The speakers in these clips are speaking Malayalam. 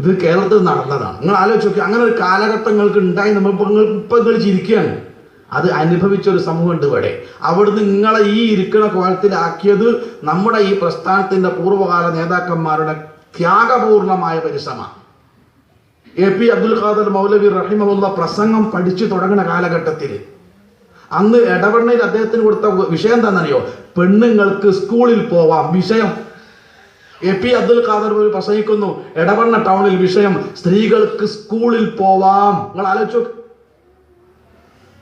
ഇത് കേരളത്തിൽ നടന്നതാണ്. നിങ്ങൾ ആലോചിച്ച് നോക്കി അങ്ങനെ ഒരു കാലഘട്ടങ്ങൾക്ക് ഉണ്ടായി നമ്മൾ നിങ്ങൾ ഇപ്പൊ നിങ്ങൾ ചിരിക്കുകയാണ് അത് അനുഭവിച്ച ഒരു സമൂഹമുണ്ട് ഇവിടെ. അവിടുന്ന് നിങ്ങളെ ഈ ഇരിക്കണ കോലത്തിലാക്കിയത് നമ്മുടെ ഈ പ്രസ്ഥാനത്തിന്റെ പൂർവകാല നേതാക്കന്മാരുടെ ത്യാഗപൂർണമായ പരിശ്രമമാണ് എ പി അബ്ദുൽ ഖാദർ മൗലവി റഹിമുള്ള പ്രസംഗം പഠിച്ചു തുടങ്ങുന്ന കാലഘട്ടത്തിൽ. അന്ന് ഇടപെടണയിൽ അദ്ദേഹത്തിന് കൊടുത്ത വിഷയം എന്താണെന്നറിയോ? പെണ്ണുങ്ങൾക്ക് സ്കൂളിൽ പോവാം വിഷയം. എ പി അബ്ദുൽ ഖാദർ പ്രസംഗിക്കുന്നു. എടവണ്ണ ടൗണിൽ വിഷയം സ്ത്രീകൾക്ക് സ്കൂളിൽ പോവാം. നിങ്ങൾ ആലോചിച്ചു അവിടെ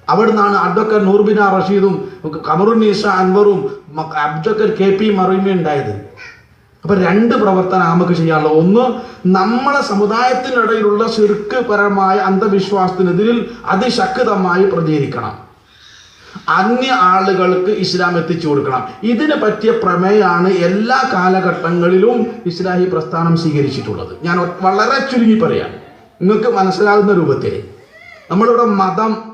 അവിടുന്നാണ് അഡ്വക്കറ്റ് നൂർബിന റഷീദും കമറുന്നീസ അൻവറും അഡ്വക്കറ്റ് കെ പി മറിയുമേ ഉണ്ടായത്. അപ്പൊ രണ്ട് പ്രവർത്തനം നമുക്ക് ചെയ്യാനുള്ളത്. ഒന്ന് നമ്മളെ സമുദായത്തിനിടയിലുള്ള ശിർക്കുപരമായ അന്ധവിശ്വാസത്തിനെതിരിൽ അതിശക്തമായി പ്രതികരിക്കണം. അന്യ ആളുകൾക്ക് ഇസ്ലാം എത്തിച്ചു കൊടുക്കണം. ഇതിനെ പറ്റിയ പ്രമേയമാണ് എല്ലാ കാലഘട്ടങ്ങളിലും ഇസ്ലാഹി പ്രസ്ഥാനം സ്വീകരിച്ചിട്ടുള്ളത്. ഞാൻ വളരെ ചുരുങ്ങി പറയാം. നിങ്ങൾക്ക് മനസ്സിലാകുന്ന രൂപത്തിൽ നമ്മളിവിടെ മതം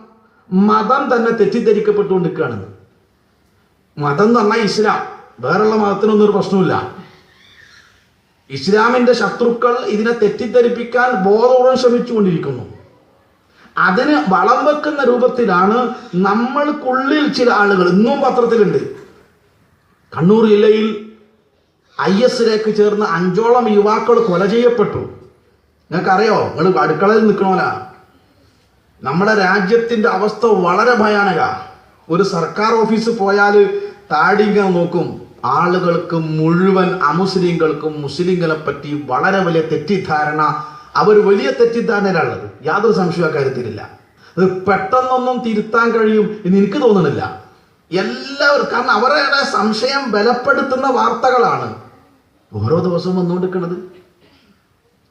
മതം തന്നെ തെറ്റിദ്ധരിക്കപ്പെട്ടുകൊണ്ടിരിക്കുകയാണ്. മതം എന്ന് പറഞ്ഞാൽ ഇസ്ലാം. വേറെയുള്ള മതത്തിനൊന്നും ഒരു പ്രശ്നമില്ല ഇസ്ലാമിന്റെ ശത്രുക്കൾ ഇതിനെ തെറ്റിദ്ധരിപ്പിക്കാൻ ബോധപൂർവം ശ്രമിച്ചുകൊണ്ടിരിക്കുന്നു. അതിന് വളം വെക്കുന്ന രൂപത്തിലാണ് നമ്മൾക്കുള്ളിൽ ചില ആളുകൾ ഇന്നും പത്രത്തിലുണ്ട്. കണ്ണൂർ ജില്ലയിൽ ഐ എസിലേക്ക് ചേർന്ന അഞ്ചോളം യുവാക്കൾ കൊല ചെയ്യപ്പെട്ടു. നിങ്ങൾക്കറിയോ? നിങ്ങൾ അടുക്കളയിൽ നിൽക്കണോല. നമ്മുടെ രാജ്യത്തിന്റെ അവസ്ഥ വളരെ ഭയാനക. ഒരു സർക്കാർ ഓഫീസ് പോയാൽ താടിങ്ങ നോക്കും. ആളുകൾക്ക് മുഴുവൻ അമുസ്ലിങ്ങൾക്കും മുസ്ലിങ്ങളെ പറ്റി വളരെ വലിയ തെറ്റിദ്ധാരണ അവർ വലിയ തെറ്റിദ്ധാരണയിലുള്ളത് യാതൊരു സംശയ കാര്യത്തിലില്ല. അത് പെട്ടെന്നൊന്നും തിരുത്താൻ കഴിയും എന്ന് എനിക്ക് തോന്നുന്നില്ല എല്ലാവരും കാരണം അവരുടെ സംശയം ബലപ്പെടുത്തുന്ന വാർത്തകളാണ് ഓരോ ദിവസവും വന്നുകൊണ്ടിരിക്കുന്നത്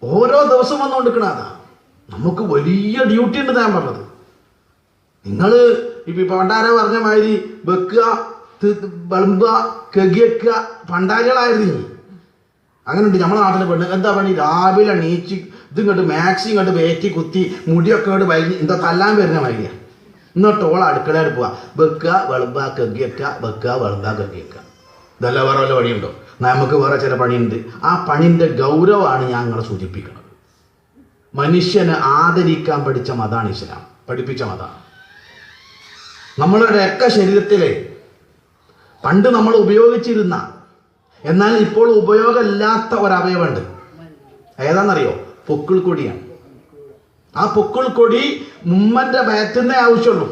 ഓരോ ദിവസവും വന്നുകൊണ്ടിരിക്കണ അതാ. നമുക്ക് വലിയ ഡ്യൂട്ടി ഉണ്ട് ഞാൻ പറഞ്ഞത്. നിങ്ങൾ ഇപ്പൊ പണ്ടാര പറഞ്ഞ മാതിരി വെക്കുക വിളമ്പുക കെകിയക്കുക പണ്ടാരികളായിരുന്നു അങ്ങനെയുണ്ട്. നമ്മുടെ നാട്ടിലെ പെണ്ണ് എന്താ പണി? രാവിലെ നീച്ച് ഇത് ഇങ്ങോട്ട് മാക്സി ഇങ്ങോട്ട് വേറ്റി കുത്തി മുടിയൊക്കെ ഇങ്ങോട്ട് വലിഞ്ഞ് എന്താ തല്ലാൻ വരുന്ന വൈകിയ എന്നിട്ട് ഓൾ അടുക്കളയിൽ പോവാ. വെക്കുക വെളുമ്പാ കഗ്ഗിയക്ക വെക്കുക വെളുമ്പാ കഗ്ഗിയക്ക ഇതല്ല വേറെ വല്ല പണിയുണ്ടോ? നമുക്ക് വേറെ ചില പണിയുണ്ട്. ആ പണിന്റെ ഗൗരവമാണ് ഞാൻ നിങ്ങളെ സൂചിപ്പിക്കുന്നത്. മനുഷ്യനെ ആദരിക്കാൻ പഠിച്ച മതാണ് ഇസ്ലാം. പഠിപ്പിച്ച മതാണ്. നമ്മളുടെ ഒക്കെ ശരീരത്തിലെ പണ്ട് നമ്മൾ ഉപയോഗിച്ചിരുന്ന എന്നാൽ ഇപ്പോൾ ഉപയോഗമില്ലാത്ത ഒരവയവുണ്ട് ഏതാണെന്നറിയോ? പൊക്കിൾ കൊടിയാണ് ആ പൊക്കിൾ കൊടി ഉമ്മന്റെ വയറ്റുന്നേ ആവശ്യമുള്ളൂ.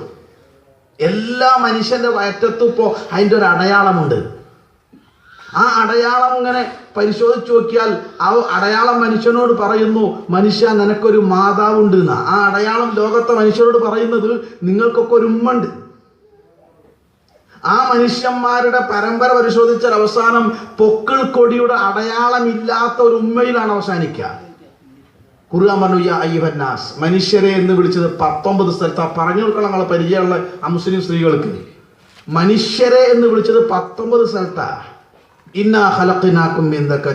എല്ലാ മനുഷ്യന്റെ വയറ്റത്തും ഇപ്പോൾ അതിന്റെ ഒരു അടയാളമുണ്ട്. ആ അടയാളം ഇങ്ങനെ പരിശോധിച്ചു നോക്കിയാൽ ആ അടയാളം മനുഷ്യനോട് പറയുന്നു മനുഷ്യ നിനക്കൊരു മാതാവുണ്ട് എന്ന്. ആ അടയാളം ലോകത്തെ മനുഷ്യരോട് പറയുന്നത് നിങ്ങൾക്കൊക്കെ ഒരു ഉമ്മണ്ട് ആ മനുഷ്യന്മാരുടെ പരമ്പര പരിശോധിച്ചാൽ അവസാനം പൊക്കിൾ കൊടിയുടെ അടയാളമില്ലാത്ത ഒരു ഉമ്മയിലാണ് അവസാനിക്കുക. ഖുർആൻ പറഞ്ഞു യാ അയ്യുഹന്നാസ് മനുഷ്യരെ എന്ന് വിളിച്ചത് പത്തൊമ്പത് സ്ഥലത്ത്. ആ പറഞ്ഞു കൊടുക്കണം നമ്മളെ പരിചയമുള്ള ആ മുസ്ലിം സ്ത്രീകൾക്ക്. മനുഷ്യരെ എന്ന് വിളിച്ചത് പത്തൊമ്പത് സ്ഥലത്താ. ഇന്ന ഹലക്കിനാക്കും എന്തൊക്കെ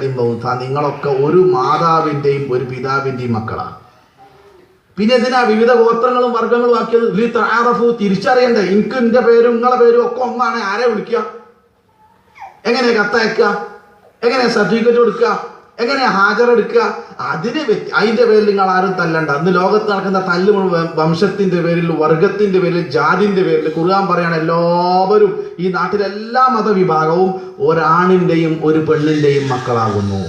നിങ്ങളൊക്കെ ഒരു മാതാവിന്റെയും ഒരു പിതാവിന്റെയും മക്കളാണ് പിന്നെ എന്തിനാ വിവിധ ഗോത്രങ്ങളും വർഗങ്ങളും ആക്കിയത്? ലി തിരിച്ചറിയണ്ടേ? എനിക്ക് എന്റെ പേരും നിങ്ങളെ പേരും ഒക്കെ ഒന്നാണ്. ആരെ വിളിക്കുക എങ്ങനെ കത്തയക്കുക എങ്ങനെ സർട്ടിഫിക്കറ്റ് കൊടുക്കുക എങ്ങനെ ഹാജർ എടുക്കുക അതിന് അതിന്റെ പേരിൽ നിങ്ങൾ ആരും തല്ലണ്ട. അന്ന് ലോകത്ത് നടക്കുന്ന തല്ല് വംശത്തിന്റെ പേരിൽ വർഗത്തിന്റെ പേരിൽ ജാതിന്റെ പേരിൽ കുറുകാൻ പറയാണ് എല്ലാവരും ഈ നാട്ടിലെല്ലാ മതവിഭാഗവും ഒരാണിന്റെയും ഒരു പെണ്ണിന്റെയും മക്കളാകുന്നു.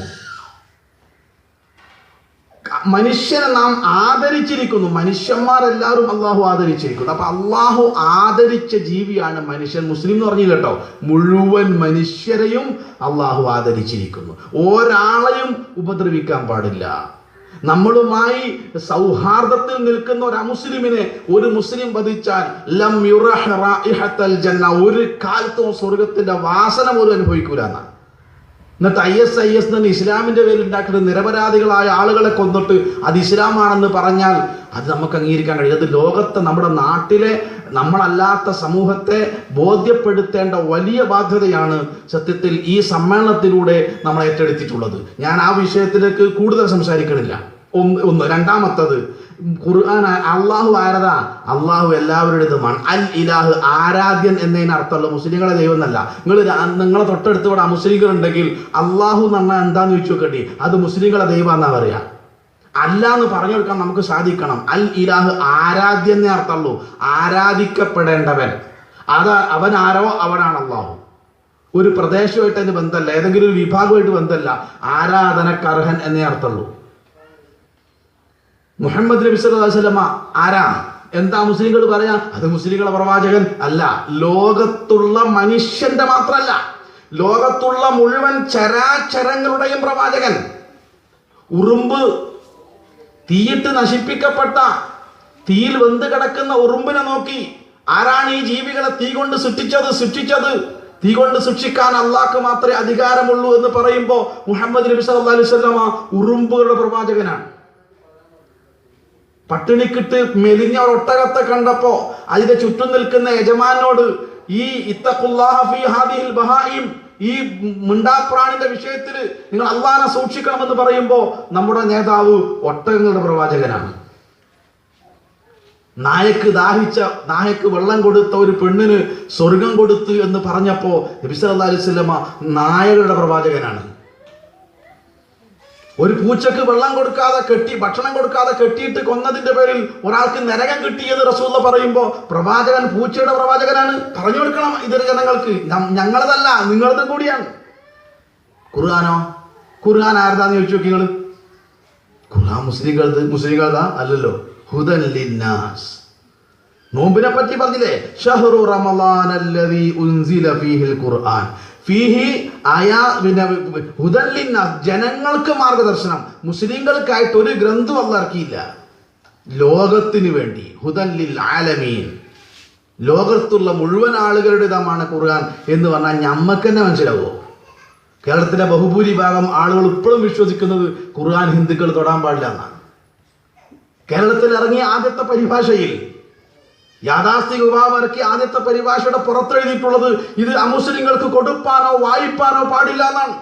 മനുഷ്യനെ നാം ആദരിച്ചിരിക്കുന്നു. മനുഷ്യന്മാരെല്ലാവരും അള്ളാഹു ആദരിച്ചിരിക്കുന്നു. അപ്പൊ അള്ളാഹു ആദരിച്ച ജീവിയാണ് മനുഷ്യൻ മുസ്ലിം എന്ന് പറഞ്ഞില്ല കേട്ടോ? മുഴുവൻ മനുഷ്യരെയും അള്ളാഹു ആദരിച്ചിരിക്കുന്നു. ഒരാളെയും ഉപദ്രവിക്കാൻ പാടില്ല. നമ്മളുമായി സൗഹാർദ്ദത്തിൽ നിൽക്കുന്ന ഒരു അമുസ്ലിമിനെ ഒരു മുസ്ലിം വധിച്ചാൽ ലം ജന്ന ഒരു കാലത്തും സ്വർഗത്തിന്റെ വാസന പോലും അനുഭവിക്കൂല എന്നാണ്. എന്നിട്ട് ഐ എസ് ഐ എസ് എന്ന് ഇസ്ലാമിന്റെ പേരിൽ ഉണ്ടാക്കുന്ന നിരപരാധികളായ ആളുകളെ കൊന്നിട്ട് അത് ഇസ്ലാമാണെന്ന് പറഞ്ഞാൽ അത് നമുക്ക് അംഗീകരിക്കാൻ കഴിയും. അത് ലോകത്തെ നമ്മുടെ നാട്ടിലെ നമ്മളല്ലാത്ത സമൂഹത്തെ ബോധ്യപ്പെടുത്തേണ്ട വലിയ ബാധ്യതയാണ് സത്യത്തിൽ ഈ സമ്മേളനത്തിലൂടെ നമ്മൾ ഏറ്റെടുത്തിട്ടുള്ളത്. ഞാൻ ആ വിഷയത്തിലേക്ക് കൂടുതൽ സംസാരിക്കണില്ല. ഒന്ന് ഒന്ന് രണ്ടാമത്തത് ഖുർആൻ അള്ളാഹു ആരതാ? അള്ളാഹു എല്ലാവരുടേതുമാണ് അൽ ഇലാഹ് ആരാധ്യൻ എന്നതിന് അർത്ഥമുള്ള മുസ്ലിങ്ങളെ ദൈവം എന്നല്ല നിങ്ങൾ നിങ്ങളെ തൊട്ടടുത്ത് ഇവിടെ മുസ്ലിങ്ങൾ ഉണ്ടെങ്കിൽ അള്ളാഹു എന്ന് പറഞ്ഞാൽ എന്താന്ന് ചോദിച്ചു നോക്കട്ടെ? അത് മുസ്ലിങ്ങളെ ദൈവം എന്നാ പറയാ. അല്ല എന്ന് പറഞ്ഞു കൊടുക്കാൻ നമുക്ക് സാധിക്കണം. അൽ ഇലാഹ് ആരാധ്യന്നേ അർത്ഥമുള്ളൂ. ആരാധിക്കപ്പെടേണ്ടവൻ. അത് അവൻ ആരോ? അവനാണ് അള്ളാഹു. ഒരു പ്രദേശമായിട്ട് അതിന് ബന്ധമല്ല ഏതെങ്കിലും ഒരു വിഭാഗമായിട്ട് ബന്ധമല്ല ആരാധനക്കർഹൻ എന്നേ അർത്ഥമുള്ളൂ. മുഹമ്മദ് നബി വസല്ലമ ആരാ? എന്താ മുസ്ലിങ്ങൾ പറയാ? അത് മുസ്ലിങ്ങളെ പ്രവാചകൻ അല്ല. ലോകത്തുള്ള മനുഷ്യന്റെ മാത്രമല്ല ലോകത്തുള്ള മുഴുവൻ ചരാചരങ്ങളുടെയും പ്രവാചകൻ. ഉറുമ്പ് തീയിട്ട് നശിപ്പിക്കപ്പെട്ട തീയിൽ വെന്ത് കിടക്കുന്ന ഉറുമ്പിനെ നോക്കി ആരാണ് ഈ ജീവികളെ തീ കൊണ്ട് സൃഷ്ടിച്ചത്? സൃഷ്ടിച്ചത് തീ കൊണ്ട് സൃഷ്ടിക്കാൻ അള്ളാഹ്ക്ക് മാത്രമേ അധികാരമുള്ളൂ എന്ന് പറയുമ്പോൾ മുഹമ്മദ് നബി സല്ലല്ലാഹു അലൈഹി വസല്ലമ ഉറുമ്പുകളുടെ പ്രവാചകനാണ്. പട്ടിണിക്കിട്ട് മെലിഞ്ഞ ഒട്ടകത്തെ കണ്ടപ്പോ അതിന്റെ ചുറ്റും നിൽക്കുന്ന യജമാനോട് ഈ ഇത്തഖുല്ലാഹ ഫീ ഹാദിഹിൽ ബഹായിം ഈ മിണ്ടാപ്രാണിന്റെ വിഷയത്തിൽ നിങ്ങൾ അള്ളാനെ സൂക്ഷിക്കണമെന്ന് പറയുമ്പോൾ നമ്മുടെ നേതാവ് ഒട്ടകങ്ങളുടെ പ്രവാചകനാണ്. നായക്ക് ദാഹിച്ച നായക്ക് വെള്ളം കൊടുത്ത ഒരു പെണ്ണിന് സ്വർഗം കൊടുത്തു എന്ന് പറഞ്ഞപ്പോ നബി സല്ലല്ലാഹു അലൈഹി വസല്ലമ നായകളുടെ പ്രവാചകനാണ്. ഒരു പൂച്ചക്ക് വെള്ളം കൊടുക്കാതെ കെട്ടി ഭക്ഷണം കൊടുക്കാതെ കെട്ടിയിട്ട് കൊന്നതിന്റെ പേരിൽ ഒരാൾക്ക് നരകം കിട്ടിയെന്ന് റസൂള്ള പറയുമ്പോൾ പ്രവാചകൻ പൂച്ചയുടെ പ്രവാചകനാണ്. പറഞ്ഞു കൊടുക്കണം ഇതര ജനങ്ങൾക്ക്. ഞങ്ങളതല്ല നിങ്ങളതും കൂടിയാണ്. ഖുർആാനോ? ഖുർആൻ ആരതാന്ന് ചോദിച്ചു നോക്കി നിങ്ങൾ ഖുർആൻ മുസ്ലിങ്ങൾ മുസ്ലിങ്ങളതാ? അല്ലല്ലോ. ഹുദൻ ലിന്നാസ്. നോമ്പിനെ പറ്റി പറഞ്ഞില്ലേ? ഷഹറു റമലാൻ ഉൻസില ഫീഹിൽ ഖുർആൻ. ഫീഹി ആയാ പിന്നെ ഹുദൻ ലിന്നാസ് ജനങ്ങൾക്ക് മാർഗദർശനം. മുസ്ലിങ്ങൾക്കായിട്ട് ഒരു ഗ്രന്ഥം അല്ല ഇറക്കിയില്ല. ലോകത്തിന് വേണ്ടി ഹുദല്ലിൽ ആലമീൻ. ലോകത്തുള്ള മുഴുവൻ ആളുകളുടെ ആളുകളുടേതാണ് ഖുർആൻ എന്ന് പറഞ്ഞാൽ ഞമ്മക്ക് തന്നെ മനസ്സിലാവുമോ കേരളത്തിലെ ബഹുഭൂരിഭാഗം ആളുകൾ ഇപ്പോഴും വിശ്വസിക്കുന്നത് ഖുർആൻ ഹിന്ദുക്കൾ തൊടാൻ പാടില്ല എന്നാണ്. കേരളത്തിൽ ഇറങ്ങിയ ആദ്യത്തെ പരിഭാഷയിൽ യാഥാസ്ഥിക ഇറക്കിയ ആദ്യത്തെ പരിഭാഷയുടെ പുറത്തെഴുതിയിട്ടുള്ളത് ഇത് അമുസ്ലിങ്ങൾക്ക് കൊടുപ്പാനോ വായിപ്പാനോ പാടില്ല എന്നാണ്.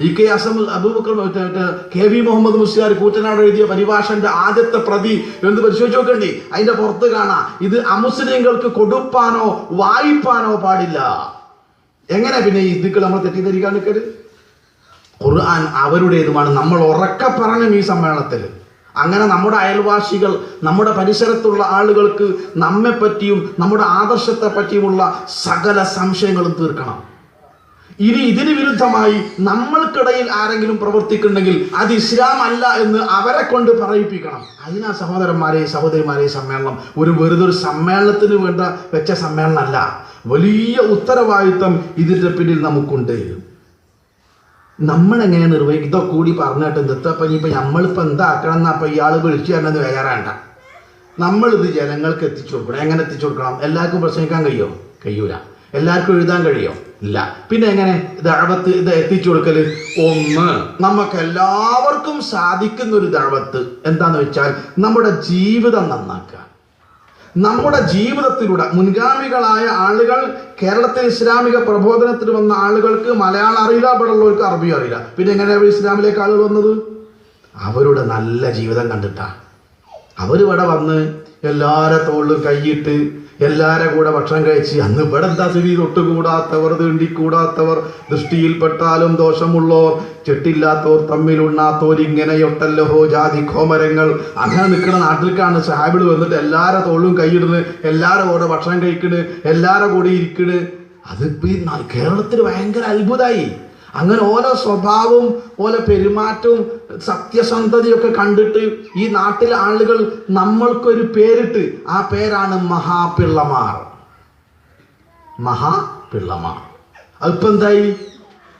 E K Azam Abubakar K V Muhammad Musliyar Koottanad എഴുതിയ പരിഭാഷന്റെ ആദ്യത്തെ പ്രതി എന്ന് പരിശോധിച്ച് നോക്കണ്ടേ? അതിന്റെ പുറത്ത് കാണാം. ഇത് അമുസ്ലിങ്ങൾക്ക് കൊടുപ്പാനോ വായിപ്പാനോ പാടില്ല. എങ്ങനെ പിന്നെ ഈ ഹിന്ദുക്കൾ നമ്മൾ തെറ്റിദ്ധരിക്കാൻ നിൽക്കരുത്? ഖുർആൻ അവരുടേതുമാണ്. നമ്മൾ ഉറക്ക പറഞ്ഞു ഈ സമ്മേളനത്തിൽ. അങ്ങനെ നമ്മുടെ അയൽവാസികൾ നമ്മുടെ പരിസരത്തുള്ള ആളുകൾക്ക് നമ്മെ പറ്റിയും നമ്മുടെ ആദർശത്തെ പറ്റിയുമുള്ള സകല സംശയങ്ങളും തീർക്കണം. ഇനി ഇതിന് വിരുദ്ധമായി നമ്മൾക്കിടയിൽ ആരെങ്കിലും പ്രവർത്തിക്കുന്നുണ്ടെങ്കിൽ അത് ഇസ്ലാം അല്ല എന്ന് അവരെ കൊണ്ട് പറയിപ്പിക്കണം. അതിനാ സഹോദരന്മാരെ സഹോദരിമാരെ സമ്മേളനം. ഒരു വെറുതെ ഒരു സമ്മേളനത്തിന് വേണ്ട വെച്ച സമ്മേളനമല്ല. വലിയ ഉത്തരവാദിത്വം ഇതിന്റെ പിന്നിൽ നമുക്കുണ്ട്. നമ്മൾ എങ്ങനെ നിർവഹിക്കും ഇതൊക്കെ കൂടി പറഞ്ഞിട്ട് നിർത്തപ്പം ഇനിയിപ്പോൾ നമ്മളിപ്പോൾ എന്താക്കണം എന്നാ അപ്പം ഇയാൾ വിളിച്ചു തരണമെന്ന് വേറാണ്ട നമ്മളിത് ജനങ്ങൾക്ക് എത്തിച്ചു കൊടുക്കണം. എങ്ങനെ എത്തിച്ചു കൊടുക്കണം? എല്ലാവർക്കും പ്രസംഗിക്കാൻ കഴിയോ? കഴിയൂല. എല്ലാവർക്കും എഴുതാൻ കഴിയോ? ഇല്ല. പിന്നെ എങ്ങനെ? ദഴവത്ത് ഇത് എത്തിച്ചു കൊടുക്കൽ ഒന്ന് നമുക്ക് എല്ലാവർക്കും സാധിക്കുന്ന ഒരു ദഴവത്ത് എന്താന്ന് വെച്ചാൽ നമ്മുടെ ജീവിതം നന്നാക്കുക. നമ്മുടെ ജീവിതത്തിലൂടെ മുൻഗാമികളായ ആളുകൾ കേരളത്തിൽ ഇസ്ലാമിക പ്രബോധനത്തിന് വന്ന ആളുകൾക്ക് മലയാളം അറിയില്ല ഇവിടെ ഉള്ളവർക്ക് അറബി അറിയില്ല. പിന്നെ എങ്ങനെയാണ് ഇസ്ലാമിലേക്ക് ആളുകൾ വന്നത്? അവരുടെ നല്ല ജീവിതം കണ്ടിട്ടാ. അവരിവിടെ വന്ന് എല്ലാരെ തോളിലും കൈയിട്ട് എല്ലാരെ കൂടെ ഭക്ഷണം കഴിച്ച് അന്ന് ഇവിടെ എന്താ സ്ഥിതി തൊട്ടുകൂടാത്തവർ തീണ്ടിക്കൂടാത്തവർ ദൃഷ്ടിയിൽപ്പെട്ടാലും ദോഷമുള്ളോർ ചെട്ടില്ലാത്തവർ തമ്മിലുണ്ണാത്തോർ ഇങ്ങനെയൊട്ടല്ലഹോ ജാതി കോമരങ്ങൾ അങ്ങനെ നിൽക്കുന്ന നാട്ടിലേക്കാണ് സാഹിബിൾ വന്നിട്ട് എല്ലാരെ തോളും കൈയിടുന്നത് എല്ലാരെ കൂടെ ഭക്ഷണം കഴിക്കണ് എല്ലാരെ കൂടെ ഇരിക്കണ്. അതിപ്പോൾ കേരളത്തിൽ ഭയങ്കര അത്ഭുതമായി അങ്ങനെ ഓരോ സ്വഭാവവും ഓരോ പെരുമാറ്റവും സത്യസന്ധതയൊക്കെ കണ്ടിട്ട് ഈ നാട്ടിലെ ആളുകൾ നമ്മൾക്കൊരു പേരിട്ട് ആ പേരാണ് മഹാപിള്ളമാർ. മഹാപിള്ളമാർ. അതിപ്പോ എന്തായി?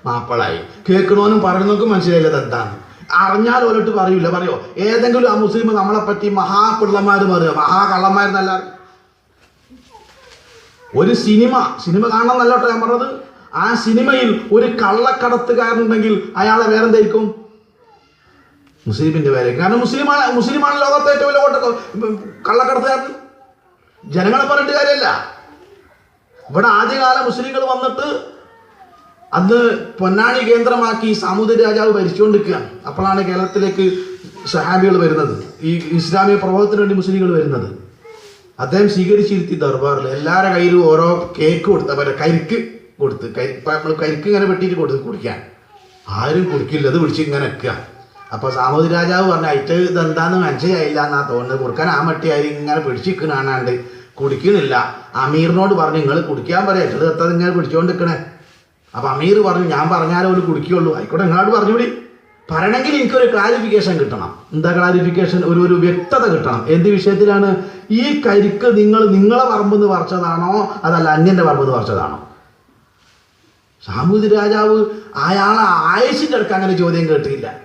മാപ്പിളായി. കേൾക്കണോനും പറയുന്നവർക്കും മനസ്സിലായില്ല എന്താണ് അറിഞ്ഞാൽ ഓരോട്ട് പറയൂല. പറയോ? ഏതെങ്കിലും ആ മുസ്ലിം നമ്മളെ പറ്റി മഹാപിള്ളമാർ പറയുക മഹാകള്ളന്മാരെന്നല്ല ഒരു സിനിമ. സിനിമ കാണണം എന്നല്ല ഞാൻ പറഞ്ഞത്. ആ സിനിമയിൽ ഒരു കള്ളക്കടത്തുകാരനുണ്ടെങ്കിൽ അയാളെ വേറെന്തായിരിക്കും? മുസ്ലിമിന്റെ പേരെ. കാരണം മുസ്ലിമാണ് മുസ്ലിമാണ് ലോകത്തെ ഏറ്റവും വലിയ കള്ളക്കടത്തുകാരൻ. ജനങ്ങളെ പറഞ്ഞിട്ട് കാര്യമല്ല. ഇവിടെ ആദ്യകാല മുസ്ലിങ്ങൾ വന്നിട്ട് അന്ന് പൊന്നാണി കേന്ദ്രമാക്കി സാമൂതിരി രാജാവ് ഭരിച്ചുകൊണ്ടിരിക്കുകയാണ്. അപ്പോഴാണ് കേരളത്തിലേക്ക് സഹാബികൾ വരുന്നത്. ഈ ഇസ്ലാമിക പ്രബോധത്തിന് വേണ്ടി മുസ്ലിങ്ങൾ വരുന്നത്. അദ്ദേഹം സ്വീകരിച്ചിരുത്തി ദർബാറിൽ. എല്ലാവരുടെ കയ്യിലും ഓരോ കേക്ക് കൊടുത്ത പോലെ കരിക്ക് കൊടുത്ത് കരി നമ്മൾ കരിക്ക് ഇങ്ങനെ വെട്ടിയിട്ട് കൊടുത്ത് കുടിക്കാൻ ആരും കുടിക്കില്ല അത് പിടിച്ച് ഇങ്ങനെ വെക്കുക അപ്പൊ സാമൂതി രാജാവ് പറഞ്ഞ അയറ്റ് ഇതെന്താന്ന് മനസ്സിലായില്ല എന്നാ തോന്നുന്നത്. കുറുക്കാൻ ആ മട്ടിയായി ഇങ്ങനെ പിടിച്ചിരിക്കണാണ്ട് കുടിക്കുന്നില്ല അമീറിനോട് പറഞ്ഞു നിങ്ങൾ കുടിക്കാൻ പറയാം. ഇട്ടത് എത്താതെ ഇങ്ങനെ പിടിച്ചോണ്ട് നിൽക്കണേ അപ്പൊ അമീർ പറഞ്ഞു ഞാൻ പറഞ്ഞാലേ ഒരു കുടിക്കുള്ളൂ ആയിക്കോട്ടെ നിങ്ങളോട് പറഞ്ഞുകൂടി പറയണമെങ്കിൽ എനിക്കൊരു ക്ലാരിഫിക്കേഷൻ കിട്ടണം. എന്താ ക്ലാരിഫിക്കേഷൻ ഒരു ഒരു വ്യക്തത കിട്ടണം. എന്ത് വിഷയത്തിലാണ്? ഈ കരിക്ക് നിങ്ങൾ നിങ്ങളെ പറമ്പെന്ന് പറിച്ചതാണോ? അതല്ല അന്യന്റെ പറമ്പെന്ന് പറിച്ചതാണോ? സാമൂതി രാജാവ് അയാളെ ആയുസിന്റെ അടുക്ക് അങ്ങനെ ചോദ്യം കേട്ടില്ല.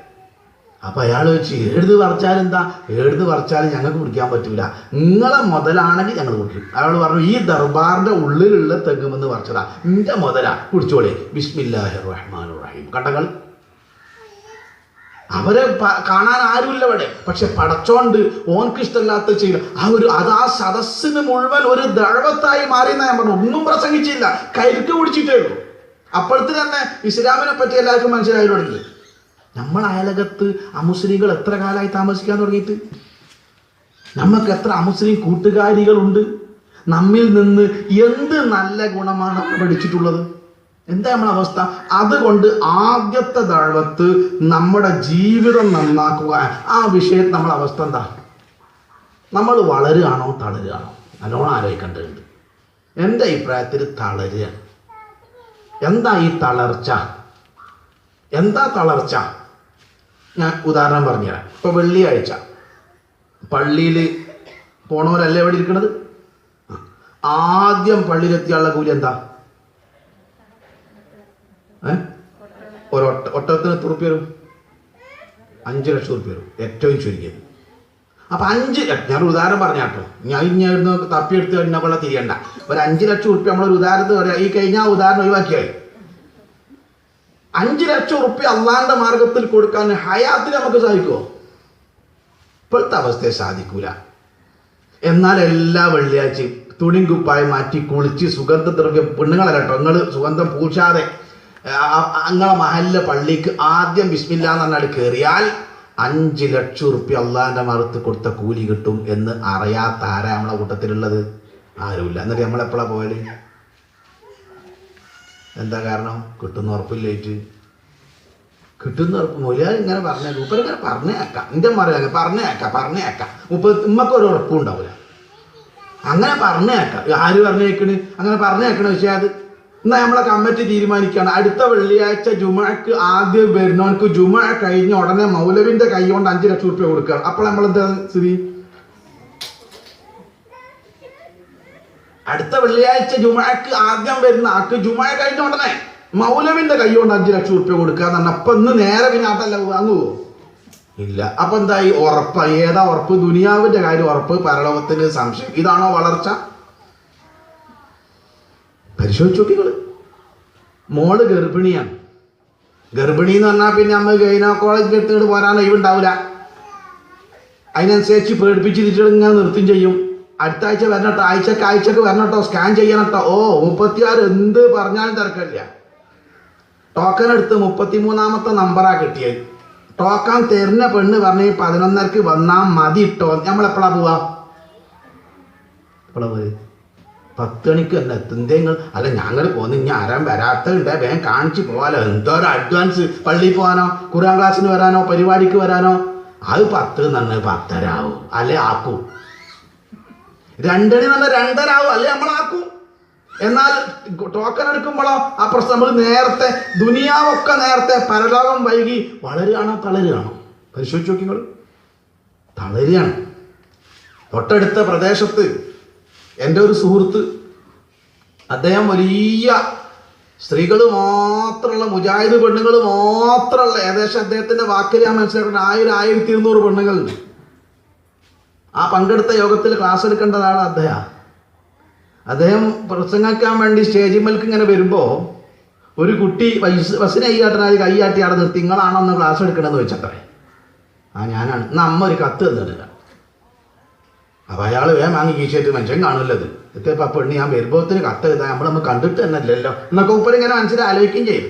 അപ്പൊ അയാൾ വെച്ച് എഴുത് പറിച്ചാൽ എന്താ? എഴുത് പറിച്ചാൽ ഞങ്ങൾക്ക് കുടിക്കാൻ പറ്റൂല. നിങ്ങളെ മുതലാണെങ്കിൽ ഞങ്ങൾ കുടിക്കും. അയാൾ പറഞ്ഞു ഈ ദർബാറിന്റെ ഉള്ളിലുള്ള തെങ്ങുമെന്ന് പറിച്ചതാ. നിന്റെ മുതലാ. കുടിച്ചോളെ. ബിസ്മില്ലാഹി റഹ്മാൻ റഹീം കണ്ടങ്ങൾ? അവരെ കാണാൻ ആരുമില്ല അവിടെ പക്ഷെ പടച്ചോണ്ട് ഓൻക്കിഷ്ടമില്ലാത്ത ചെയ്ത് ആ ഒരു അത് ആ സദസ്സിന് മുഴുവൻ ഒരു ദഴവത്തായി മാറിയെന്നാ ഞാൻ പറഞ്ഞു. ഒന്നും പ്രസംഗിച്ചില്ല. കരുത്ത് പിടിച്ചിട്ടേ ഉള്ളൂ. അപ്പോഴത്തെ തന്നെ ഇസ്ലാമിനെ പറ്റി എല്ലാവർക്കും മനസ്സിലായി തുടങ്ങി. നമ്മൾ അയലകത്ത് അമുസ്ലിങ്ങൾ എത്ര കാലമായി താമസിക്കാൻ തുടങ്ങിയിട്ട്? നമുക്ക് എത്ര അമുസ്ലിം കൂട്ടുകാരികളുണ്ട്? നമ്മിൽ നിന്ന് എന്ത് നല്ല ഗുണമാണ് പഠിച്ചിട്ടുള്ളത്? എന്താ നമ്മളെ അവസ്ഥ? അതുകൊണ്ട് ആദ്യത്തെ ദഴവത്ത് നമ്മുടെ ജീവിതം നന്നാക്കുക. ആ വിഷയത്തിൽ നമ്മളെ അവസ്ഥ എന്താ? നമ്മൾ വളരുകയാണോ തളരുകയാണോ? നല്ലോണം ആലോചിക്കേണ്ടതുണ്ട്. എന്റെ അഭിപ്രായത്തിൽ തളരുക. എന്താ ഈ തളർച്ച? എന്താ തളർച്ച? ഞാൻ ഉദാഹരണം പറഞ്ഞുതരാം. ഇപ്പോൾ വെള്ളിയാഴ്ച. പള്ളിയിൽ പോണവരല്ലേ എവിടെ ഇരിക്കുന്നത് ആദ്യം പള്ളിയിലെത്തിയുള്ള കൂലി എന്താ? ഒരു ഒട്ട ഒട്ടകത്തിന് എത്ര റുപ്യ വരും? അഞ്ച് ലക്ഷം റുപ്യ വരും. ഏറ്റവും ചുരുങ്ങിയത്. അപ്പൊ അഞ്ച് ഞാൻ ഉദാഹരണം പറഞ്ഞാട്ടോ ഞാൻ ഇങ്ങനെ തപ്പിയെടുത്ത് എന്നെ കൊള്ള തിരിയണ്ട. ഒരു അഞ്ച് ലക്ഷം ഉറുപ്പ്യ നമ്മളൊരു ഉദാഹരണത്തിന് പറയാം. ഈ കഴിഞ്ഞ ആ ഉദാഹരണം ഒഴിവാക്കിയായി. അഞ്ച് ലക്ഷം ഉറുപ്പ്യ അള്ളാന്റെ മാർഗത്തിൽ കൊടുക്കാൻ ഹയാത്തിൽ നമുക്ക് സാധിക്കുമോ ഇപ്പോഴത്തെ അവസ്ഥയെ സാധിക്കൂല. എന്നാൽ എല്ലാ വെള്ളിയാഴ്ചയും തുണിയും കുപ്പായി മാറ്റി കുളിച്ച് സുഗന്ധദ്രവ്യം പെണ്ണുങ്ങളല്ല കേട്ടോ. നിങ്ങൾ സുഗന്ധം പൂശാതെ നിങ്ങളെ മഹല്ല പള്ളിക്ക് ആദ്യം ബിസ്മില്ല എന്ന് പറഞ്ഞാൽ കയറിയാൽ അഞ്ച് ലക്ഷം ഉറുപ്പ്യ അള്ളാന്റെ മറുത്ത് കൊടുത്ത കൂലി കിട്ടും എന്ന് അറിയാത്ത ആരാ നമ്മളെ കൂട്ടത്തിലുള്ളത്? ആരുമില്ല. എന്നിട്ട് നമ്മളെപ്പോഴാ പോയത് എന്താ കാരണം? കിട്ടുന്ന ഉറപ്പില്ലേറ്റ് കിട്ടുന്ന ഉറപ്പ് മൊലിയാൽ ഇങ്ങനെ പറഞ്ഞേക്കാം ഉപ്പർ ഇങ്ങനെ പറഞ്ഞേക്കാം എന്റെ മറിയാക്കാം പറഞ്ഞേക്കാം പറഞ്ഞേക്കാം ഉപ്പ ഉമ്മക്ക് ഒരു ഉറപ്പും ഉണ്ടാവില്ല അങ്ങനെ പറഞ്ഞേക്കാം ആര് പറഞ്ഞേക്കണ്? അങ്ങനെ പറഞ്ഞേക്കണ വിഷയം അത്. എന്നാ നമ്മളെ കമ്മിറ്റി തീരുമാനിക്കുകയാണ്. അടുത്ത വെള്ളിയാഴ്ച ജുമക്ക് ആദ്യം വരുന്നവർക്ക് ജുമ കഴിഞ്ഞ ഉടനെ മൗലവിന്റെ കൈ കൊണ്ട് അഞ്ച് ലക്ഷം റുപ്യ കൊടുക്കുകയാണ്. അപ്പോൾ നമ്മളെന്താ സ്ഥിതി? അടുത്ത വെള്ളിയാഴ്ച ജുമക്ക് ആദ്യം വരുന്ന ആക്ക് ജുമ കഴിഞ്ഞ ഉടനെ മൗലവിന്റെ കൈ കൊണ്ട് അഞ്ച് ലക്ഷം റുപ്യ കൊടുക്കുക എന്നാണ് അപ്പൊ ഇന്ന് നേരെ പിന്നെ അതല്ല വാങ്ങുവോ ഇല്ല. അപ്പൊ എന്തായി? ഉറപ്പ്. ഏതാ ഉറപ്പ്? ദുനിയാവിന്റെ കാര്യം ഉറപ്പ്. പരലോകത്തിന് സംശയം. ഇതാണോ വളർച്ച? പരിശോധിച്ച് നിങ്ങൾ മോൾ ഗർഭിണിയാണ്. ഗർഭിണി എന്ന് പറഞ്ഞാൽ പിന്നെ അമ്മ ഗൈനക്കോളേജിൽ എടുത്തിട്ട് പോരാൻ ഒഴിവുണ്ടാവില്ല അതിനനുസരിച്ച് പേടിപ്പിച്ചിട്ട് ഇങ്ങനെ നൃത്തം ചെയ്യും. അടുത്ത ആഴ്ച വരണട്ടോ ആഴ്ചക്ക് ആഴ്ചക്ക് വരണട്ടോ സ്കാൻ ചെയ്യണട്ടോ. ഓ മുപ്പത്തിയാറ് എന്ത് പറഞ്ഞാലും തിരക്കില്ല ടോക്കൺ എടുത്ത് മുപ്പത്തിമൂന്നാമത്തെ നമ്പറാ കിട്ടിയത്. ടോക്കൺ തരുന്ന പെണ്ണ് പറഞ്ഞ് പതിനൊന്നരക്ക് വന്നാ മതി ഇട്ടോ നമ്മളെപ്പോഴാ പോവാ? എപ്പോഴാ പോയി പത്ത് മണിക്ക് തന്നെ എത്തുന്നതെങ്കിൽ അല്ല ഞങ്ങൾ പോന്ന് ഇനി ആരാൻ വരാത്തതുണ്ട്. വേഗം കാണിച്ചു പോവാലോ. എന്തോ ഒരു അഡ്വാൻസ് പള്ളിയിൽ പോകാനോ ഖുറാൻ ക്ലാസ്സിന് വരാനോ പരിപാടിക്ക് വരാനോ? അത് പത്ത് നന്ന് പത്തരാവും. അല്ലെ ആക്കും. രണ്ടണി നല്ല രണ്ടരാവും. അല്ലെ നമ്മളാക്കും എന്നാൽ ടോക്കൺ എടുക്കുമ്പോഴോ പ്രശ്നം നമ്മൾ നേരത്തെ ദുനിയാവൊക്കെ നേരത്തെ പരലോകം വൈകി വളരുകയാണോ തളരുകയാണോ? പരിശോധിച്ച് നോക്കിങ്ങൾ തളരുകയാണ്. തൊട്ടടുത്ത പ്രദേശത്ത് എന്റെ ഒരു സുഹൃത്ത് അദ്ദേഹം വലിയ സ്ത്രീകൾ മാത്രമുള്ള മുജാഹിദ് പെണ്ണുങ്ങൾ മാത്രമുള്ള ഏകദേശം അദ്ദേഹത്തിന്റെ വാക്കിൽ ഞാൻ മനസ്സിലാക്കുന്നത് ആയിരം ആയിരത്തി ഇരുന്നൂറ് പെണ്ണുങ്ങളുണ്ട്. ആ പങ്കെടുത്ത യോഗത്തിൽ ക്ലാസ് എടുക്കേണ്ടതാണ് അദ്ദേഹം. അദ്ദേഹം പ്രസംഗിക്കാൻ വേണ്ടി സ്റ്റേജിൽ മേൽക്ക് ഇങ്ങനെ വരുമ്പോൾ ഒരു കുട്ടി വയസ്സ് ബസ്സിന് കൈയാട്ടനായി കൈയാട്ടി നിർത്തി നിങ്ങളാണോ ഒന്ന് ക്ലാസ് എടുക്കണമെന്ന് വെച്ചത്രേ? ആ ഞാനാണ്. ഇന്ന് അമ്മ ഒരു കത്ത് തന്നിട്ടില്ല. അപ്പൊ അയാൾ വേഗം വാങ്ങി കീശയിട്ട് മനുഷ്യൻ കാണൂല്ലത് എത്തിയപ്പോ ആ പെണ്ണ് ഞാൻ വരുമ്പോഴത്തിന് കത്ത് എഴുതാൻ നമ്മൾ നമ്മൾ കണ്ടിട്ട് തന്നെ അല്ലല്ലോ. എന്നൊക്കെ ഉപ്പർ ഇങ്ങനെ മനസ്സിൽ ആലോചിക്കുകയും ചെയ്തു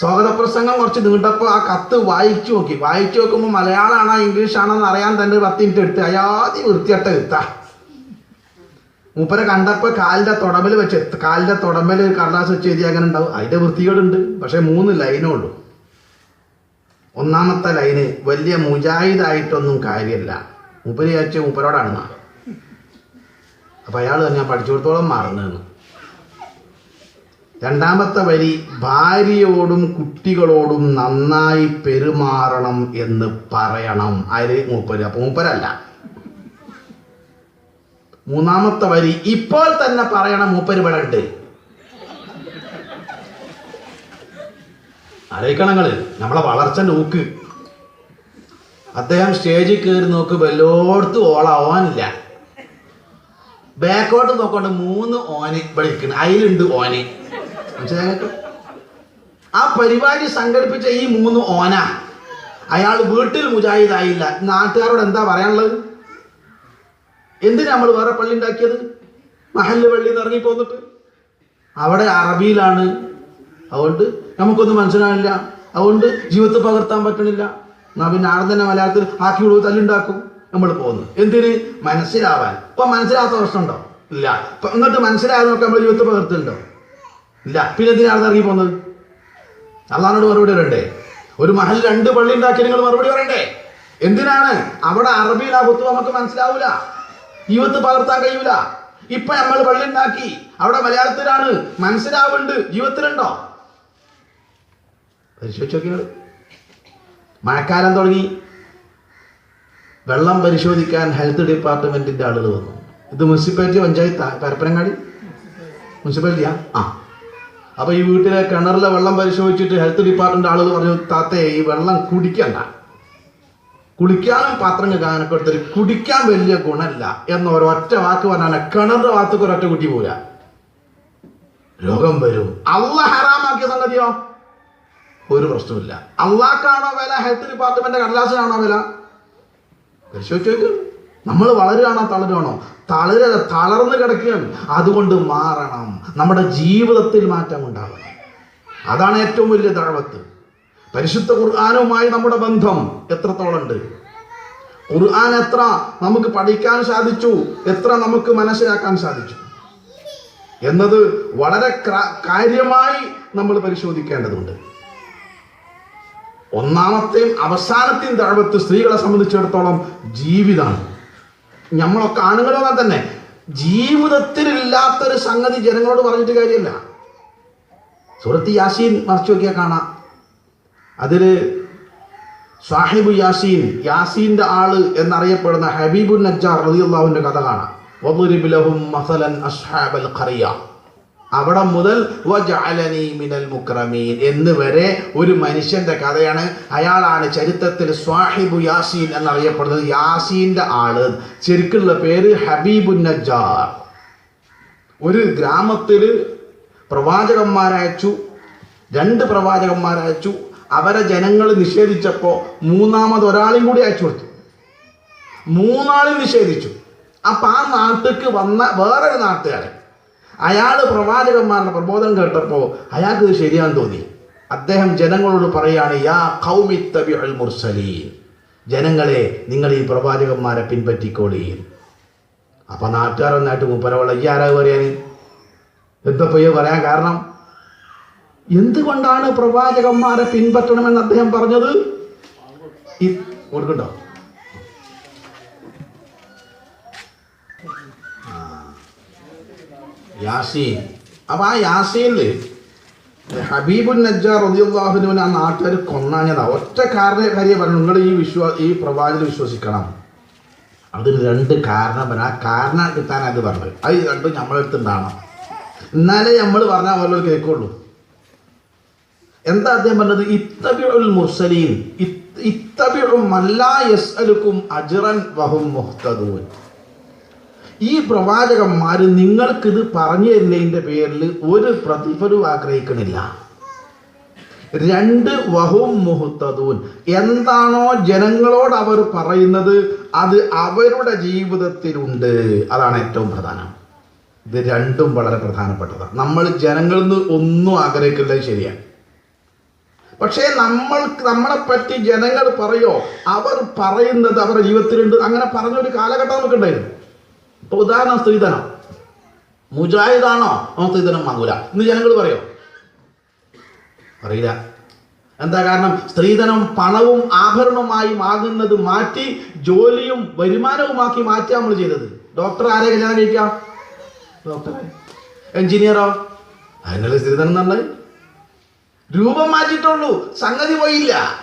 സ്വാഗത പ്രസംഗം കുറച്ച് നീണ്ടപ്പോൾ ആ കത്ത് വായിച്ചു നോക്കി. വായിച്ചു നോക്കുമ്പോൾ മലയാളമാണോ ഇംഗ്ലീഷ് ആണോ എന്ന് അറിയാൻ തന്നെ പത്ത് മിനിറ്റ് എടുത്ത് അയാതി വൃത്തിയട്ട എത്താ മൂപ്പരെ കണ്ടപ്പോൾ കാലിന്റെ തുടമ്പിൽ വെച്ച് കാലിന്റെ തുടമ്പൽ കടലാസ് വെച്ച് എഴുതി അങ്ങനെ ഉണ്ടാവും. അതിന്റെ വൃത്തികേടുണ്ട്. പക്ഷെ മൂന്ന് ലൈനേ ഉള്ളൂ. ഒന്നാമത്തെ ലൈന് വലിയ മുജാഹിദായിട്ടൊന്നും കാര്യമല്ല മൂപ്പര് വിചാരിച്ച മൂപ്പരോടാണ് എന്നാ. അപ്പൊ അയാൾ ഞാൻ പഠിച്ചിടത്തോളം മാറുന്നു രണ്ടാമത്തെ വരി ഭാര്യയോടും കുട്ടികളോടും നന്നായി പെരുമാറണം എന്ന് പറയണം. ആര്? മൂപ്പര്. അപ്പൊ മൂപ്പരല്ല. മൂന്നാമത്തെ വരി ഇപ്പോൾ തന്നെ പറയണം മൂപ്പര് ഇവിടെ ഉണ്ട്. നമ്മളെ വളർച്ച നോക്ക് അദ്ദേഹം സ്റ്റേജിൽ കയറി നോക്കുമ്പോൾ എല്ലായിടത്തും ഓളാവാനില്ല ബാക്കോട്ട് നോക്കൊണ്ട് മൂന്ന് ഓന് ഇവിടെ ഇരിക്കുന്നു അതിലുണ്ട് ഓന്. ആ പരിപാടി സംഘടിപ്പിച്ച ഈ മൂന്ന് ഓന. അയാൾ വീട്ടിൽ മുജാഹിദായില്ല. നാട്ടുകാരോട് എന്താ പറയാനുള്ളത്? എന്തിനാ നമ്മൾ വേറെ പള്ളി ഉണ്ടാക്കിയത്? മഹല്ല് പള്ളി നിന്ന് ഇറങ്ങി പോന്നിട്ട്? അവിടെ അറബിയിലാണ്. അതുകൊണ്ട് നമുക്കൊന്നും മനസ്സിലാവില്ല. അതുകൊണ്ട് ജീവിതത്തിൽ പകർത്താൻ പറ്റണില്ല. എന്നാ പിന്നെ ആടെ തന്നെ മലയാളത്തിൽ ആക്കി വിടുവ് തല്ലുണ്ടാക്കും. നമ്മൾ പോകുന്നു എന്തിന്? മനസ്സിലാവാൻ. ഇപ്പൊ മനസ്സിലാത്ത പ്രശ്നമുണ്ടോ? ഇല്ല. ഇപ്പൊ എന്നിട്ട് മനസ്സിലായതൊക്കെ നമ്മൾ ജീവിതത്തിൽ പകർത്തുണ്ടോ ഇല്ല. പിന്നെ എന്തിനാണ് ഇറങ്ങി പോകുന്നത് അള്ളഹാനോട് മറുപടി പറയണ്ടേ? ഒരു മഹൽ രണ്ട് പള്ളി ഉണ്ടാക്കി നിങ്ങൾ മറുപടി പറയണ്ടേ? എന്തിനാണ്? അവിടെ അറബിയിൽ ആ കുത്തു നമുക്ക് മനസ്സിലാവൂല. ജീവിതത്തിൽ പകർത്താൻ കഴിയൂല. ഇപ്പൊ നമ്മൾ പള്ളി ഉണ്ടാക്കി. അവിടെ മലയാളത്തിലാണ്. മനസ്സിലാവുന്നുണ്ട് ജീവിതത്തിലുണ്ടോ? പരിശോധിച്ച് നോക്കിയാൽ മഴക്കാലം തുടങ്ങി. വെള്ളം പരിശോധിക്കാൻ ഹെൽത്ത് ഡിപ്പാർട്ട്മെന്റിന്റെ ആളുകൾ വന്നു. ഇത് മുനിസിപ്പാലിറ്റി പഞ്ചായത്ത് പരപ്പനങ്ങാടി? മുനിസിപ്പാലിറ്റിയാ? ആ. അപ്പൊ ഈ വീട്ടിലെ കിണറിലെ വെള്ളം പരിശോധിച്ചിട്ട് ഹെൽത്ത് ഡിപ്പാർട്ട്മെന്റ് ആളുകൾ പറഞ്ഞു താത്തേ ഈ വെള്ളം കുടിക്കണ്ട. കുളിക്കാനും പാത്രം കഴുകാനൊക്കെ കുടിക്കാൻ വലിയ ഗുണമില്ല. എന്ന ഒരൊറ്റ വാക്ക് പറഞ്ഞാൽ കിണറിന്റെ ഭാഗത്തേക്ക് ഒരൊറ്റ കുട്ടി പോരാ. രോഗം വരും. അള്ള ഹറാമാക്കിയ സംഗതിയോ? ഒരു പ്രശ്നമില്ല അള്ളാഹ്ക്കാണോ വില? ഹെൽത്ത് ഡിപ്പാർട്ട്മെന്റ് കടലാസിനാണോ വില? പരിശോധിച്ചു നമ്മൾ വളരുകയാണോ തളരുകയാണോ? തളര തളർന്ന് കിടക്കുകയാണ്. അതുകൊണ്ട് മാറണം. നമ്മുടെ ജീവിതത്തിൽ മാറ്റം ഉണ്ടാവണം. അതാണ് ഏറ്റവും വലിയ ദഴവത്ത് പരിശുദ്ധ ഖുർആാനുമായി നമ്മുടെ ബന്ധം എത്രത്തോളം ഉണ്ട്? ഖുർആൻ എത്ര നമുക്ക് പഠിക്കാൻ സാധിച്ചു? എത്ര നമുക്ക് മനസ്സിലാക്കാൻ സാധിച്ചു? എന്നത് വളരെ കാര്യമായി നമ്മൾ പരിശോധിക്കേണ്ടതുണ്ട്. ഒന്നാമത്തെയും അവസാനത്തെയും തഴവത്ത് സ്ത്രീകളെ സംബന്ധിച്ചിടത്തോളം ജീവിതമാണ് നമ്മളൊക്കെ ആണുങ്ങളെന്നാൽ തന്നെ ജീവിതത്തിലില്ലാത്തൊരു സംഗതി ജനങ്ങളോട് പറഞ്ഞിട്ട് കാര്യമില്ല. സുഹൃത്ത് യാസീൻ മറിച്ച് നോക്കിയാൽ കാണാം. അതിൽ സാഹിബ് യാസീൻ യാസീന്റെ ആൾ എന്നറിയപ്പെടുന്ന ഹബീബുൻ നജ്ജാർ റലിയുള്ളാവിന്റെ കഥ കാണാം. മസലൻ അസ്ഹാബൽ ഖറിയ. അവിടെ മുതൽ മിനൽ മുക്രമീൻ എന്ന് വരെ ഒരു മനുഷ്യന്റെ കഥയാണ്. അയാളാണ് ചരിത്രത്തിൽ സ്വാഹിബു യാസീൻ എന്നറിയപ്പെടുന്നത്. യാസീന്റെ ആൾ. ശരിക്കുള്ള പേര് ഹബീബുൻ നജാർ ഒരു ഗ്രാമത്തിൽ പ്രവാചകന്മാരയച്ചു രണ്ട് പ്രവാചകന്മാരയച്ചു അവരെ ജനങ്ങൾ നിഷേധിച്ചപ്പോൾ മൂന്നാമത് ഒരാളെയും കൂടി അയച്ചു കൊടുത്തു. മൂന്നാളും നിഷേധിച്ചു. അപ്പം ആ നാട്ടിലേക്ക് വന്ന വേറൊരു നാട്ടുകാരൻ. അയാൾ പ്രവാചകന്മാരുടെ പ്രബോധനം കേട്ടപ്പോൾ അയാൾക്ക് ശരിയാന്ന് തോന്നി. അദ്ദേഹം ജനങ്ങളോട് പറയാണ് യാ കൗമിത്തബിഉൽ മുർസലീൻ. ജനങ്ങളെ നിങ്ങൾ ഈ പ്രവാചകന്മാരെ പിൻപറ്റിക്കോളീൻ അപ്പം നാട്ടുകാരൊന്നായിട്ട് മൂപ്പരവള ഈ ആരാ പറയാൻ എന്തപ്പോയോ പറയാൻ കാരണം? എന്തുകൊണ്ടാണ് പ്രവാചകന്മാരെ പിൻപറ്റണമെന്ന് അദ്ദേഹം പറഞ്ഞത്? കൊടുക്കണ്ടോ? യാസീൻ. അപ്പൊ ആ യാസീനിൽ ഹബീബുൻ നജ്ജാർ റബിയുള്ളാഹുനുവിന് ആ നാട്ടുകാർ കൊന്നാഞ്ഞതാ. ഒറ്റ കാരണ കാര്യം പറഞ്ഞു നിങ്ങൾ ഈ വിശ്വാ ഈ പ്രവാചകൻ വിശ്വസിക്കണം. അതിന് രണ്ട് കാരണം പറഞ്ഞു ആ കാരണം കിട്ടാൻ അത് പറഞ്ഞത്. അത് രണ്ടും നമ്മളെടുത്ത് ഉണ്ടാവണം. എന്നാലേ നമ്മൾ പറഞ്ഞാൽ പോലെ കേൾക്കുള്ളൂ. എന്താ അദ്ദേഹം പറഞ്ഞത്? ഇത്തബിഉൽ മുർസലീൻ. ഇത്തബിഴും മല്ലാ യസ്അലുക്കും അജ്റൻ വഹും മുഹ്തദൂൻ. ഈ പ്രവാചകന്മാർ നിങ്ങൾക്കിത് പറഞ്ഞു തരുന്നതിന്റെ പേരിൽ ഒരു പ്രതിഫലവും ആഗ്രഹിക്കണില്ല. രണ്ട് വഹും മുഹത്തതൂൻ എന്താണോ ജനങ്ങളോട് അവർ പറയുന്നത് അത് അവരുടെ ജീവിതത്തിലുണ്ട്. അതാണ് ഏറ്റവും പ്രധാനം. ഇത് രണ്ടും വളരെ പ്രധാനപ്പെട്ടതാണ്. നമ്മൾ ജനങ്ങളിൽ നിന്ന് ഒന്നും ആഗ്രഹിക്കുന്നത് ശരിയാണ്. പക്ഷേ നമ്മൾ നമ്മളെ പറ്റി ജനങ്ങൾ പറയോ? അവർ പറയുന്നത് അവരുടെ ജീവിതത്തിലുണ്ട്. അങ്ങനെ പറഞ്ഞൊരു കാലഘട്ടം നമുക്കുണ്ടായിരുന്നു. ഇപ്പൊ ഉദാഹരണം സ്ത്രീധനം. മുജാഹിദാണോ? അവൻ സ്ത്രീധനം വാങ്ങൂല. ഇന്ന് ജനങ്ങൾ പറയോ? അറിയില്ല. എന്താ കാരണം? സ്ത്രീധനം പണവും ആഭരണവുമായി ആകുന്നത് മാറ്റി ജോലിയും വരുമാനവുമാക്കി മാറ്റി നമ്മൾ ചെയ്തത്. ഡോക്ടർ ആരെ കല്യാണം കഴിക്കാം? ഡോക്ടറെ. എഞ്ചിനീയറോ? അതിനുള്ള സ്ത്രീധനം എന്നുള്ളത് രൂപം മാറ്റിയിട്ടുള്ളൂ സംഗതി പോയില്ല.